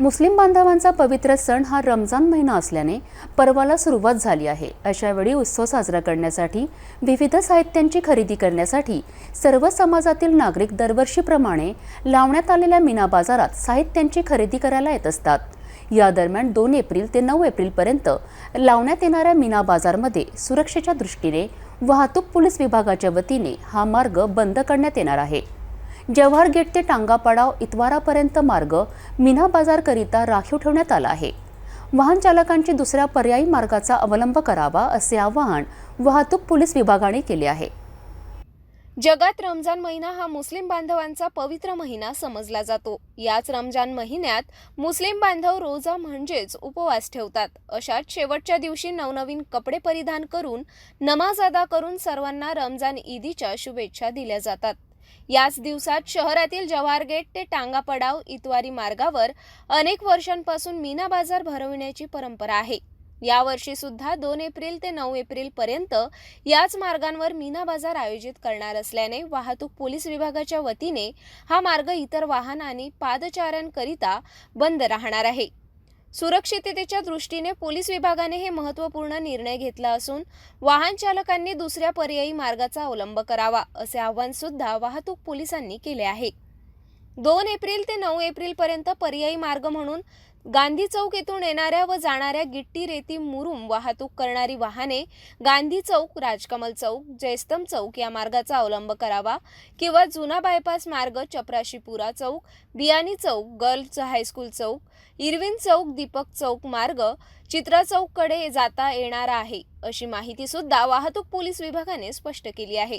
मुस्लिम बांधवांचा पवित्र सण हा रमजान महिना असल्याने पर्वाला सुरुवात झाली आहे. अशावेळी उत्सव साजरा करण्यासाठी विविध साहित्यांची खरेदी करण्यासाठी सर्व समाजातील नागरिक दरवर्षीप्रमाणे लावण्यात आलेल्या मीना बाजारात साहित्यांची खरेदी करायला येत असतात. या दरम्यान दोन एप्रिल ते नऊ एप्रिलपर्यंत लावण्यात येणाऱ्या मीना बाजारमध्ये सुरक्षेच्या दृष्टीने वाहतूक पोलीस विभागाच्या वतीने हा मार्ग बंद करण्यात येणार आहे. जव्हार गेट ते टांगापाडाव इतवारापर्यंत मार्ग मीना बाजारकरिता राखीव ठेवण्यात आला आहे. वाहन चालकांची दुसऱ्या पर्यायी मार्गाचा अवलंब करावा असे आवाहन वाहतूक पोलीस विभागाने केले आहे. जगात रमजान महिना हा मुस्लिम बांधवांचा पवित्र महिना समजला जातो. याच रमजान महिन्यात मुस्लिम बांधव रोजा म्हणजेच उपवास ठेवतात. अशात शेवटच्या दिवशी नवनवीन कपडे परिधान करून नमाज अदा करून सर्वांना रमजान ईदीच्या शुभेच्छा दिल्या जातात. याच दिवसात शहरातील जवाहर गेट ते टांगा पडाव इतवारी मार्गावर अनेक वर्षांपासून मीना बाजार भरविण्याची परंपरा आहे. यावर्षी सुद्धा दोन एप्रिल ते नऊ एप्रिल पर्यंत याच मार्गांवर मीना बाजार आयोजित करणार असल्याने वाहतूक पोलीस विभागाच्या वतीने हा मार्ग इतर वाहन आणि पादचाऱ्यांकरिता बंद राहणार आहे. सुरक्षिततेच्या दृष्टीने पोलीस विभागाने हे महत्त्वपूर्ण निर्णय घेतला असून वाहन चालकांनी दुसऱ्या पर्यायी मार्गाचा अवलंब करावा असे आवाहन सुद्धा वाहतूक पोलिसांनी केले आहे. दोन एप्रिल ते नऊ एप्रिलपर्यंत पर्यायी मार्ग म्हणून गांधी चौक येथून येणाऱ्या व जाणाऱ्या गिट्टी रेती मुरुम वाहतूक करणारी वाहने गांधी चौक राजकमल चौक जयस्तंभ चौक या मार्गाचा अवलंब करावा किंवा जुना बायपास मार्ग चपराशीपुरा चौक बियानी चौक गर्ल्स हायस्कूल चौक इरविन चौक दीपक चौक मार्ग चित्रा चौककडे जाता येणार आहे अशी माहिती सुद्धा वाहतूक पोलीस विभागाने स्पष्ट केली आहे.